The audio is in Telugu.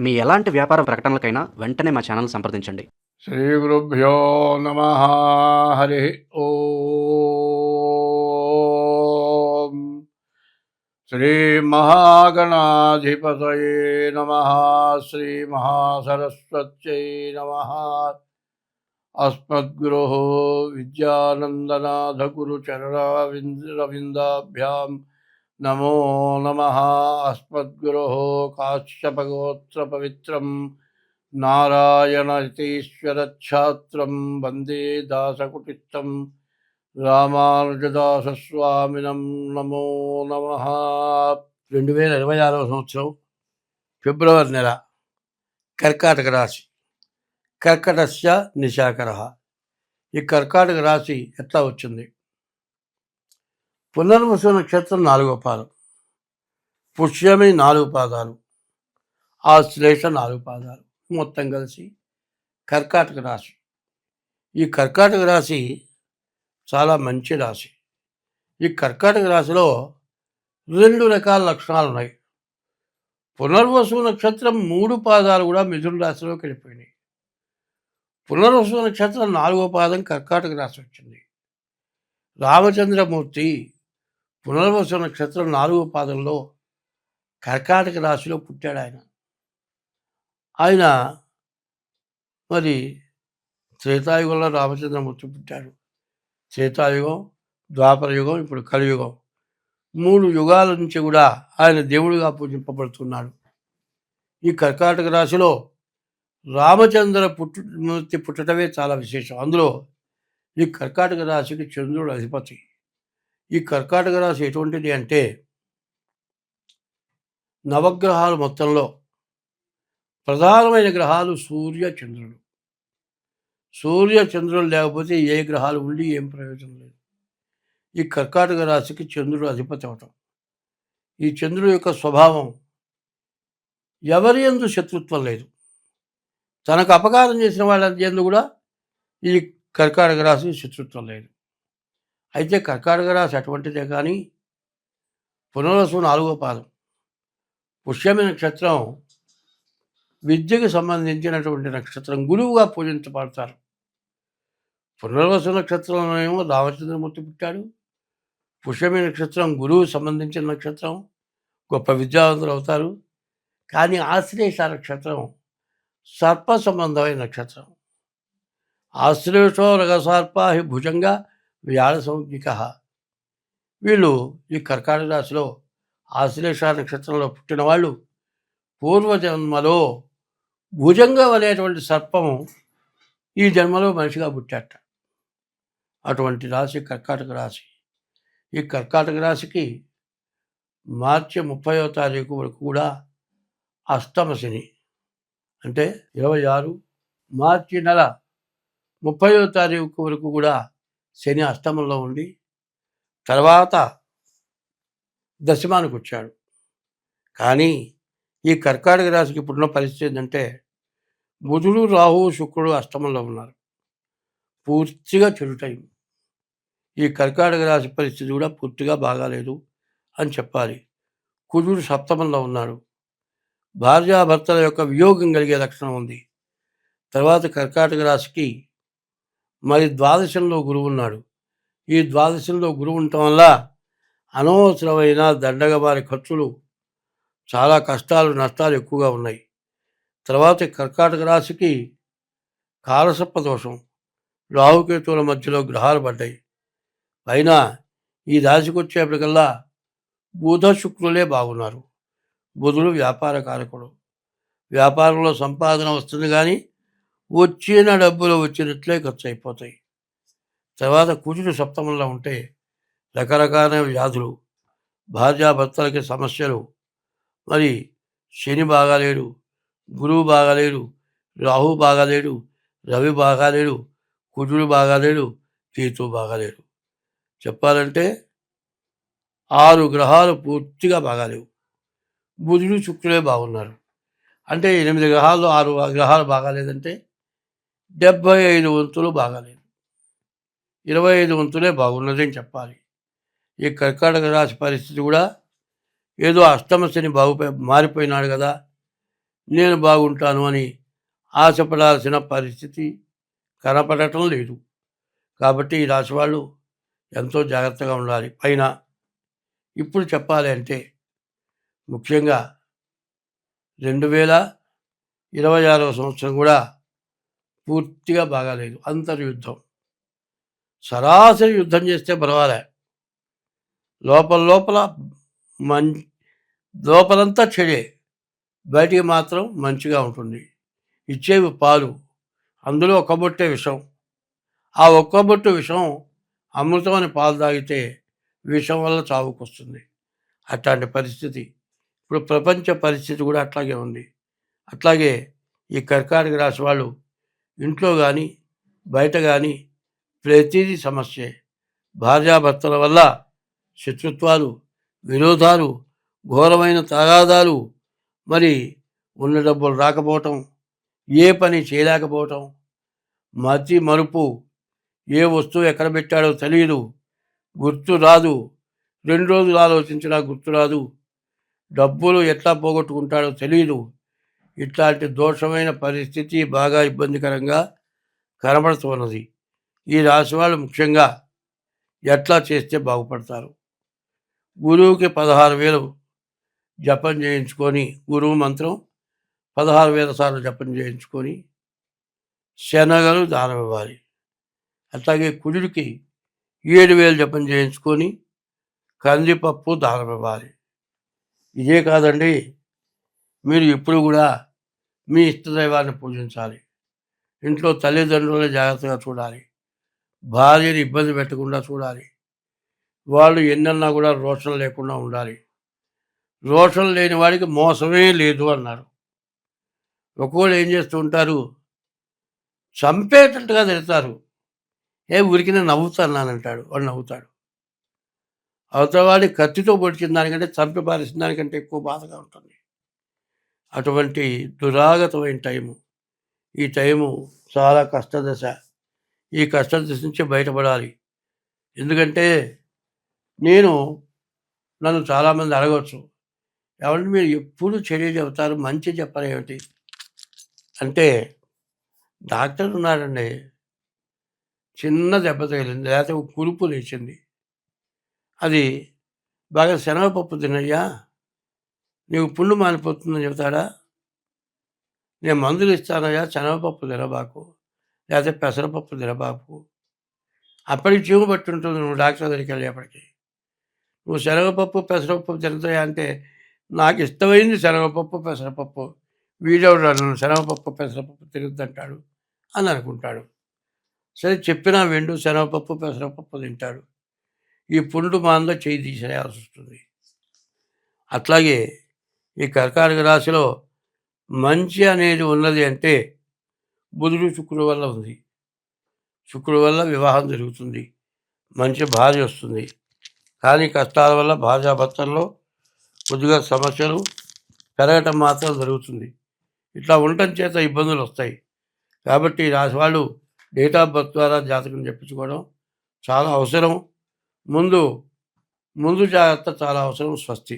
మీ ఎలాంటి వ్యాపార ప్రకటనలకైనా వెంటనే మా ఛానల్ సంప్రదించండి. శ్రీ గురుభ్యో నమ హరి ఓం. శ్రీమహాగణాధిపతయే నమ శ్రీమహాసరస్వత్యై నమ. అస్మద్గురు విద్యానందనాథగురుచరణరవిందాభ్యాం నమో నమ అస్మద్గురు కాశ్యపగోత్రపవిత్రం నారాయణతీశ్వరఛాత్రం వందే దాసకుటిస్థం రామానుజదాసస్వామినం నమో నమ. రెండు వేల ఇరవై ఆరవ సంవత్సరం ఫిబ్రవరి నెల కర్కాటక రాశి. కర్కటస్య నిశాకర. ఈ కర్కాటక రాశి ఎట్లా వచ్చింది? పునర్వసు నక్షత్రం నాలుగో పాదం. పుష్యమి నాలుగు పాదాలు. ఆశ్లేష నాలుగు పాదాలు. మొత్తం కలిసి కర్కాటక రాశి. ఈ కర్కాటక రాశి చాలా మంచి రాశి. ఈ కర్కాటక రాశిలో రెండు రకాల లక్షణాలు ఉన్నాయి. పునర్వసు నక్షత్రం మూడు పాదాలు కూడా మిథున రాశిలోకి వెళ్ళిపోయినాయి పునర్వసు నక్షత్రం నాలుగో పాదం కర్కాటక రాశి వచ్చింది. రామచంద్రమూర్తి పునర్వసు నక్షత్రం నాలుగో పాదంలో కర్కాటక రాశిలో పుట్టాడు ఆయన. ఆయన మరి త్రేతాయుగంలో రామచంద్రమూర్తి పుట్టాడు. త్రేతాయుగం ద్వాపర యుగం ఇప్పుడు కలియుగం. మూడు యుగాల నుంచి కూడా ఆయన దేవుడిగా పూజింపబడుతున్నాడు. ఈ కర్కాటక రాశిలో రామచంద్ర పుట్టు మూర్తి పుట్టడమే చాలా విశేషం. అందులో ఈ కర్కాటక రాశికి చంద్రుడు అధిపతి. ఈ కర్కాటక రాశి ఎటువంటిది అంటే నవగ్రహాలు మొత్తంలో ప్రధానమైన గ్రహాలు సూర్య చంద్రుడు. సూర్య చంద్రుడు లేకపోతే ఏ గ్రహాలు ఉండి ఏం ప్రయోజనం లేదు. ఈ కర్కాటక రాశికి చంద్రుడు అధిపతి అవటం. ఈ చంద్రుడు యొక్క స్వభావం ఎవరి ఎందు శత్రుత్వం లేదు. తనకు అపకారం చేసిన వాళ్ళ ఎందు కూడా ఈ కర్కాటక రాశికి శత్రుత్వం లేదు. అయితే కర్కాటక రాశి అటువంటిదే కానీ పునర్వసు నాలుగో పాదం. పుష్యమి నక్షత్రం విద్యకు సంబంధించినటువంటి నక్షత్రం. గురువుగా పూజించబడతారు. పునర్వసు నక్షత్రంలో ఏమో రామచంద్రమూర్తి పుట్టాడు. పుష్యమి నక్షత్రం గురువు సంబంధించిన నక్షత్రం. గొప్ప విద్యావంతులు అవుతారు. కానీ ఆశ్లేష నక్షత్రం సర్ప సంబంధమైన నక్షత్రం. ఆశ్లేషో రగసర్ప హి భుజంగా వ్యాళ వీళ్ళు ఈ కర్కాటక రాశిలో ఆశ్లేష నక్షత్రంలో పుట్టిన వాళ్ళు పూర్వజన్మలో భుజంగం అనేటువంటి సర్పము ఈ జన్మలో మనిషిగా పుట్టాట అటువంటి రాశి కర్కాటక రాశి. ఈ కర్కాటక రాశికి మార్చి ముప్పయో తారీఖు వరకు కూడా అష్టమశని అంటే ఇరవై ఆరు మార్చి నెల ముప్పయో తారీఖు వరకు కూడా శని అష్టమంలో ఉండి తర్వాత దశమానికి వచ్చాడు. కానీ ఈ కర్కాటక రాశికి ఇప్పుడున్న పరిస్థితి ఏంటంటే బుధుడు రాహు శుక్రుడు అష్టమంలో ఉన్నారు. పూర్తిగా చెడు టైం. ఈ కర్కాటక రాశి పరిస్థితి కూడా పూర్తిగా బాగాలేదు అని చెప్పాలి. కుజుడు సప్తమంలో ఉన్నాడు భార్యాభర్తల యొక్క వియోగం కలిగే లక్షణం ఉంది. తర్వాత కర్కాటక రాశికి మరి ద్వాదశంలో గురువు ఉన్నాడు. ఈ ద్వాదశంలో గురువు ఉండటం వల్ల అనవసరమైన దండగబారి ఖర్చులు చాలా కష్టాలు నష్టాలు ఎక్కువగా ఉన్నాయి. తర్వాత కర్కాటక రాశికి కారసప్ప దోషం రాహుకేతువుల మధ్యలో గ్రహాలు పడ్డాయి. పైన ఈ రాశికి వచ్చేప్పటికల్లా బుధ శుక్రులే బాగున్నారు. బుధుడు వ్యాపార కారకుడు. వ్యాపారంలో సంపాదన వస్తుంది కానీ వచ్చిన డబ్బులు వచ్చినట్లే ఖర్చు అయిపోతాయి తర్వాత కుజుడు సప్తమంలో ఉంటే రకరకాల వ్యాధులు భార్యాభర్తలకి సమస్యలు. మరి శని బాగాలేడు గురువు బాగాలేడు రాహు బాగాలేడు రవి బాగాలేడు కుజుడు బాగాలేడు కేతు బాగాలేడు. చెప్పాలంటే ఆరు గ్రహాలు పూర్తిగా బాగాలేవు. బుధుడు శుక్రుడే బాగున్నారు. అంటే ఎనిమిది గ్రహాలు ఆరు గ్రహాలు బాగాలేదంటే డెబ్భై ఐదు వంతులు బాగాలేదు. ఇరవై ఐదు వంతులే బాగున్నదని చెప్పాలి. ఈ కర్కాటక రాశి పరిస్థితి కూడా ఏదో అష్టమశని బాగుపై మారిపోయినాడు కదా నేను బాగుంటాను అని ఆశపడాల్సిన పరిస్థితి కనపడటం లేదు. కాబట్టి ఈ రాశి వాళ్ళు ఎంతో జాగ్రత్తగా ఉండాలి. పైన ఇప్పుడు చెప్పాలి అంటే ముఖ్యంగా రెండు వేల ఇరవై ఆరవ సంవత్సరం కూడా పూర్తిగా బాగాలేదు. అంతర్యుద్ధం సరాసరి యుద్ధం చేస్తే పర్వాలే. లోపల లోపల మం లోపలంతా చెడే. బయటికి మాత్రం మంచిగా ఉంటుంది. ఇచ్చేవి పాలు. అందులో ఒక్కబొట్టే బొట్టే విషం. ఆ ఒక్క బొట్టు విషం అమృతం అని పాలు తాగితే విషం వల్ల చావుకొస్తుంది. అట్లాంటి పరిస్థితి. ఇప్పుడు ప్రపంచ పరిస్థితి కూడా అట్లాగే ఉంది. అట్లాగే ఈ కర్కాటక రాశి వాళ్ళు ఇంట్లో కానీ బయట కానీ ప్రతిదీ సమస్యే. భార్యాభర్తల వల్ల శత్రుత్వాలు విరోధాలు ఘోరమైన తగాదాలు మరి ఉన్న డబ్బులు రాకపోవటం ఏ పని చేయలేకపోవటం మతి మరుపు ఏ వస్తువు ఎక్కడ పెట్టాడో తెలియదు గుర్తు రాదు రెండు రోజులు ఆలోచించినా గుర్తు రాదు డబ్బులు ఎట్లా పోగొట్టుకుంటాడో తెలియదు ఇట్లాంటి దోషమైన పరిస్థితి బాగా ఇబ్బందికరంగా కనబడుతున్నది. ఈ రాశి వాళ్ళు ముఖ్యంగా ఎట్లా చేస్తే బాగుపడతారు? గురువుకి పదహారు వేలు జపం చేయించుకొని గురువు మంత్రం పదహారు వేల సార్లు జపం చేయించుకొని శనగలు దానం ఇవ్వాలి అట్లాగే కుజుడికి ఏడు వేలు జపం చేయించుకొని కందిపప్పు దానం ఇవ్వాలి ఇదే కాదండి మీరు ఎప్పుడు కూడా మీ ఇష్టదైవాన్ని పూజించాలి. ఇంట్లో తల్లిదండ్రులను జాగ్రత్తగా చూడాలి. భార్యని ఇబ్బంది పెట్టకుండా చూడాలి. వాళ్ళు ఎన్నన్నా కూడా రోషం లేకుండా ఉండాలి. రోషం లేని వాడికి మోసమే లేదు అన్నారు. ఒక్కోళ్ళు ఏం చేస్తూ ఉంటారు? చంపేటట్టుగా తిడతారు. ఏ ఉరికిన నవ్వుతానంటాడు వాడు నవ్వుతాడు. అవతల వాడి కత్తితో పొడిచిన దానికంటే చంపి పారేసిన దానికంటే ఎక్కువ బాధగా ఉంటుంది. అటువంటి దురాగతమైన టైము. ఈ టైము చాలా కష్టదశ. ఈ కష్టదశ నుంచి బయటపడాలి. ఎందుకంటే నేను నన్ను చాలామంది అడగవచ్చు ఎవరిని మీరు ఎప్పుడు చెడు చెబుతారు మంచి చెప్పరు ఏమిటి? అంటే డాక్టర్ ఉన్నాడండి. చిన్న దెబ్బ తగిలింది. లేకపోతే ఒక కురుపు లేచింది. అది బాగా శనగపప్పు తినయ్యా? నీకు పుండు మానిపోతుందని చెబుతాడా నేను మందులు ఇస్తానయ్యా శనగపప్పు తినబాకు లేకపోతే పెసరపప్పు తినబాకు అప్పటికి చీము పట్టి ఉంటుంది నువ్వు డాక్టర్ దగ్గరికి వెళ్ళేప్పటికి. నువ్వు శనగపప్పు పెసరపప్పు తినతాయా అంటే నాకు ఇష్టమైంది శనగపప్పు పెసరపప్పు. వీడెవడు నన్ను శనగపప్పు పెసరపప్పు తిరుగుద్దంటాడు అని అనుకుంటాడు. సరే చెప్పినా వెండు శనగపప్పు పెసరపప్పు తింటాడు. ఈ పుండు మాందో చేయి తీసేయాల్సి వస్తుంది. అట్లాగే ఈ కర్కాటక రాశిలో మంచి అనేది ఉన్నది అంటే బుధుడు శుక్రుడు వల్ల ఉంది. శుక్రుడు వల్ల వివాహం జరుగుతుంది. మంచి భార్య వస్తుంది. కానీ కష్టాల వల్ల భార్యాభర్తల్లో కొద్దిగా సమస్యలు పెరగటం మాత్రం జరుగుతుంది. ఇట్లా ఉండటం చేత ఇబ్బందులు వస్తాయి. కాబట్టి రాసి రాశి వాళ్ళు డేట్ ఆఫ్ బర్త్ ద్వారా జాతకం చెప్పించుకోవడం చాలా అవసరం. ముందు ముందు జాగ్రత్త చాలా అవసరం స్వస్తి.